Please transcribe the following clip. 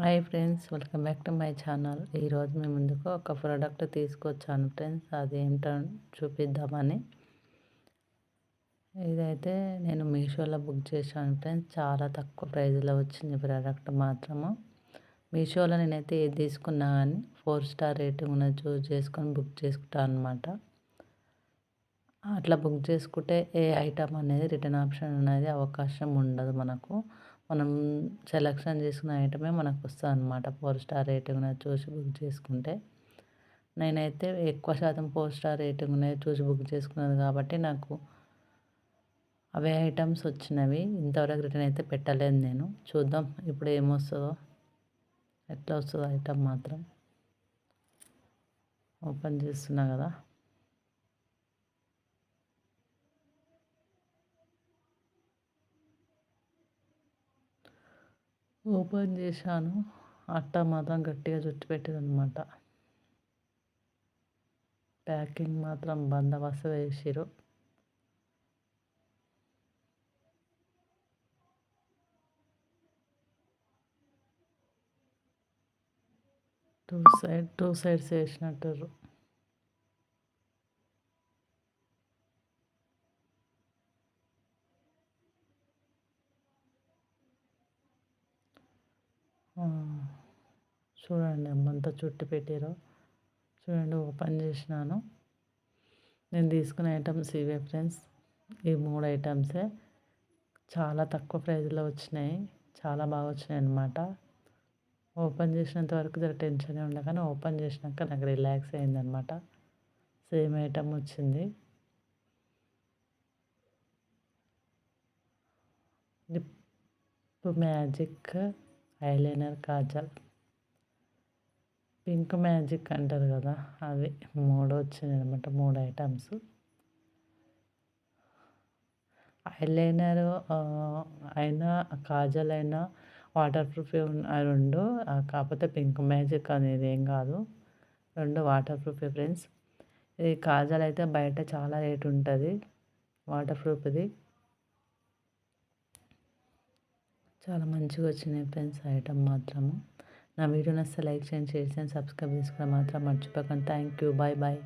Hi friends welcome back to my channel. ఈరోజు మేము ముందుకు ఒక ప్రోడక్ట్ తీసుకొచ్చాను ఫ్రెండ్స్. అది ఏంటో చూపిద్దామని. ఇదైతే నేను మీషోలో బుక్ చేశాను ఫ్రెండ్స్. చాలా తక్కువ ప్రైజ్లో వచ్చింది ప్రోడక్ట్ మాత్రము. మీషోలో నేనైతే ఏది తీసుకున్నా కానీ ఫోర్ స్టార్ రేటింగ్ ఉన్నది చూస్ చేసుకొని బుక్ చేసుకుంటాను అనమాట అట్లా బుక్ చేసుకుంటే ఏ ఐటమ్ అనేది రిటర్న్ ఆప్షన్ అనేది అవకాశం ఉండదు మనకు. మనం సెలక్షన్ చేసుకున్న ఐటమే మనకు వస్తుంది అనమాట ఫోర్ స్టార్ రేటింగ్ ఉన్నది చూసి బుక్ చేసుకుంటే. నేనైతే ఎక్కువ శాతం ఫోర్ స్టార్ రేటింగ్ ఉన్నది చూసి బుక్ చేసుకున్నది కాబట్టి నాకు అవే ఐటమ్స్ వచ్చినవి. ఇంతవరకు రిటర్న్ అయితే పెట్టలేదు నేను. చూద్దాం ఇప్పుడు ఏమొస్తుందో ఎట్లా వస్తుందో ఐటమ్ మాత్రం. ఓపెన్ చేస్తున్నా కదా. ఓపెన్ చేశాను. అట్ట మాత్రం గట్టిగా చుట్టి పెట్టిందనమాట ప్యాకింగ్ మాత్రం బందోబస్తు వేసిరు టూ సైడ్ టూ సైడ్స్ వేసినట్టు చూడండి అమ్మంతా చుట్టి పెట్టారు చూడండి ఓపెన్ చేసినాను. నేను తీసుకున్న ఐటమ్స్ ఇవే ఫ్రెండ్స్ ఈ మూడు ఐటమ్సే చాలా తక్కువ ప్రైజ్లో వచ్చినాయి. చాలా బాగా వచ్చినాయి అనమాట ఓపెన్ చేసినంత వరకు జర టెన్షన్ ఉండే కానీ ఓపెన్ చేసినాక నాకు రిలాక్స్ అయిందనమాట సేమ్ ఐటమ్ వచ్చింది. Lip magic eyeliner kajal. Pink magic అంటారు కదా అవి మూడు వచ్చినాయి అనమాట మూడు ఐటమ్స్ ఐలైనర్ అయినా కాజల్ అయినా వాటర్ ప్రూఫ్ రెండు కాకపోతే పింక్ మ్యాజిక్ అనేది ఏం కాదు. రెండు వాటర్ ప్రూఫ్ ఫ్రెండ్స్ ఇది కాజల్ అయితే బయట చాలా రేట్ ఉంటుంది వాటర్ ప్రూఫ్ది చాలా మంచిగా వచ్చినాయి ఫ్రెండ్స్ ఐటమ్ మాత్రము. నా వీడియో నచ్చితే లైక్ చేయండి షేర్ చేయండి సబ్స్క్రైబ్ చేసుకోవడం మాత్రం మర్చిపోకండి. Thank you bye bye